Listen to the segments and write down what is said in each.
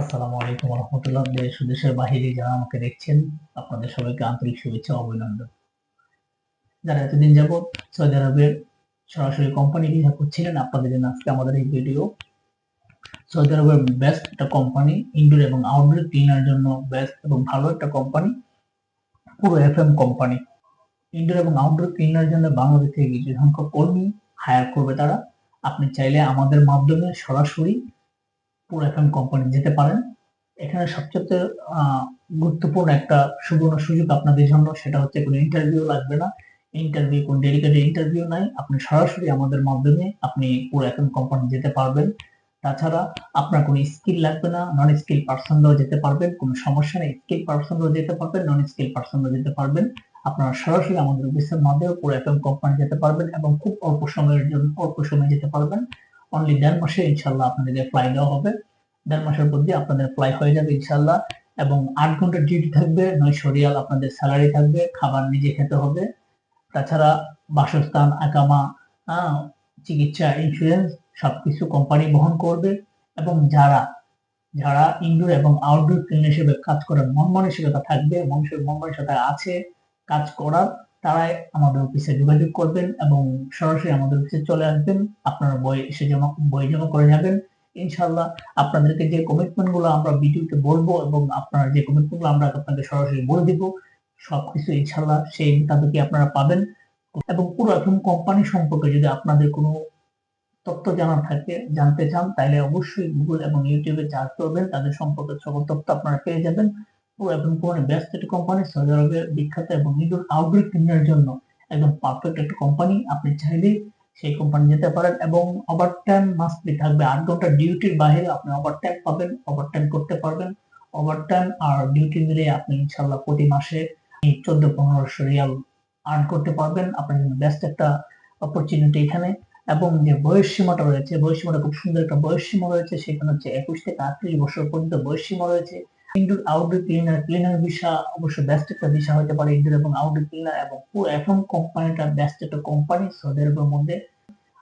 আসসালামু আলাইকুম রহমতুল্লাহ দেশ দেশের বাহিরে যারা আমাকে দেখছেন, আপনাদের সবাইকে আন্তরিক শুভেচ্ছা অভিনন্দন। যারা এতদিন যাবৎ সৌদি আরবের সরাসরি কোম্পানি ভিসা করছিলেন, আপনাদের জন্য আজকে আমাদের এই ভিডিও। সৌদি আরবের বেস্ট একটা কোম্পানি ইনডোর এবং আউটডোর ক্লিনার জন্য বেস্ট এবং ভালো একটা কোম্পানি, পুরো এফ এম কোম্পানি। ইনডোর এবং আউটডোর ক্লিনার জন্য বাংলাদেশ থেকে কিছু সংখ্যক কর্মী হায়ার করবে তারা। আপনি চাইলে আমাদের মাধ্যমে সরাসরি পুরো এফএম কোম্পানি যেতে পারেন। এখানে সবচেয়ে গুরুত্বপূর্ণ একটা সুবর্ণ সুযোগ আপনাদের জন্য, সেটা হচ্ছে কোনো ইন্টারভিউ লাগবে না। ইন্টারভিউ কোন ডেডিকেটেড ইন্টারভিউ নাই। আপনি সরাসরি আমাদের মাধ্যমে আপনি পুরো এফএম কোম্পানি যেতে পারবেন। তাছাড়া আপনার কোনো স্কিল লাগবে না নন স্কিল পার্সনরাও যেতে পারবেন। কোনো সমস্যা নেই স্কিল পার্সনরাও যেতে পারবেন নন স্কিল পার্সনরাও যেতে পারবেন। আপনারা সরাসরি আমাদের অফিসের মাধ্যমে পুরো এফএম কোম্পানি যেতে পারবেন এবং খুব অল্প সময়ের জন্য, অল্প সময়ে যেতে পারবেন। অনলি দেড় মাসে ইনশাল্লাহ আপনাদের ফ্লাই দেওয়া হবে। দেড় মাসের মধ্যে আপনাদের ফ্লাই হয়ে যাবে ইনশাল্লাহ। এবং আট ঘণ্টা ডিউটি থাকবে, নয়শো রিয়াল আপনাদের স্যালারি থাকবে, খাবার নিজে খেতে হবে। তাছাড়া বাসস্থান আকামা চিকিৎসা ইন্স্যুরেন্স সবকিছু কোম্পানি বহন করবে। এবং যারা যারা ইনডোর এবং আউটডোর ক্লিন হিসেবে কাজ করার মন মানসিকতা থাকবে, মানুষের মন মানসিকতা আছে কাজ করার তারাই আমাদের অফিসে যোগাযোগ করবেন এবং সরাসরি আমাদের অফিসে চলে আসবেন। আপনারা বই এসে জমা, বই জমা করে যাবেন ইনশাল্লাহ আপনাদেরকে যে কমিটমেন্টগুলো আমরা ভিডিওতে বলব এবং আপনারা যে কমিটমেন্টগুলো আমরা আপনাকে সরাসরি বলে দিব, সবকিছু ইনশাল্লাহ সেই মোতাবেকই আপনারা পাবেন। এবং পুরো এখন কোম্পানি সম্পর্কে যদি আপনাদের কোনো তথ্য জানার থাকে, জানতে চান তাহলে অবশ্যই গুগল এবং ইউটিউবে চার্জ করবেন। তাদের সম্পর্কে সকল তথ্য আপনারা পেয়ে যাবেন। পুরো এখন কোম্পানি ব্যস্ত একটা কোম্পানি সৌদি আরবের বিখ্যাত এবং আউটডোর জন্য একদম পারফেক্ট একটা কোম্পানি আপনি চাইলে সেই কোম্পানি যেতে পারেন এবং ওভার টাইম মাস্টলি থাকবে, আট ঘণ্টা ডিউটির বাইরে আপনি ওভার টাইম পাবেন ওভার টাইম করতে পারবেন। ওভার টাইম আর ডিউটি মিলে আপনি ইনশাল্লাহ প্রতি মাসে চোদ্দ পনেরোশো রিয়াল আর্ন করতে পারবেন। আপনার জন্য বেস্ট একটা অপরচুনিটি এখানে। এবং যে বয়স সীমাটা রয়েছে, বয়স সীমাটা খুব সুন্দর একটা বয়স সীমা রয়েছে। সেখানে হচ্ছে একুশ থেকে আটত্রিশ বছর পর্যন্ত বয়স সীমা রয়েছে। Indoor outdoor cleaner cleaner visa অবশ্য বেস্ট একটা ভিসা হতে পারে ইনডোর এবং আউটডোর ক্লিনার এবং পুরো এখন কোম্পানিটা বেস্ট একটা কোম্পানি সৌদি মধ্যে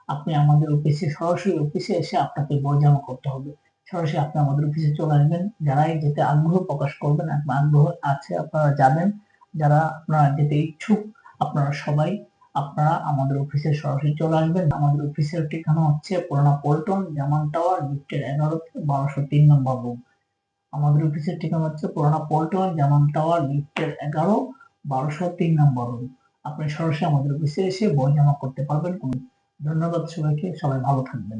আপনি আমাদের অফিসে সরাসরি অফিসে এসে আপনাকে বই জমা করতে হবে। সরাসরি আপনি আমাদের অফিসে চলে আসবেন। যারাই যেতে আগ্রহ প্রকাশ করবেন আপনার আগ্রহ আছে আপনারা যাবেন। যারা আপনারা যেতে ইচ্ছুক, আপনারা সবাই আপনারা আমাদের অফিসে সরাসরি চলে আসবেন। আমাদের অফিসের ঠিকানা হচ্ছে পুরানা পল্টন জামান টাওয়ার লিফটের এগারো বারোশো তিন নম্বর রুম আমাদের অফিসের ঠিকানা হচ্ছে পুরানা পল্টন জামান টাওয়ার লিফটের এগারো, বারোশো তিন নম্বর রুম আপনি সরাসরি আমাদের অফিসে এসে বই জমা করতে পারবেন ধন্যবাদ সবাইকে, সবাই ভালো থাকবেন।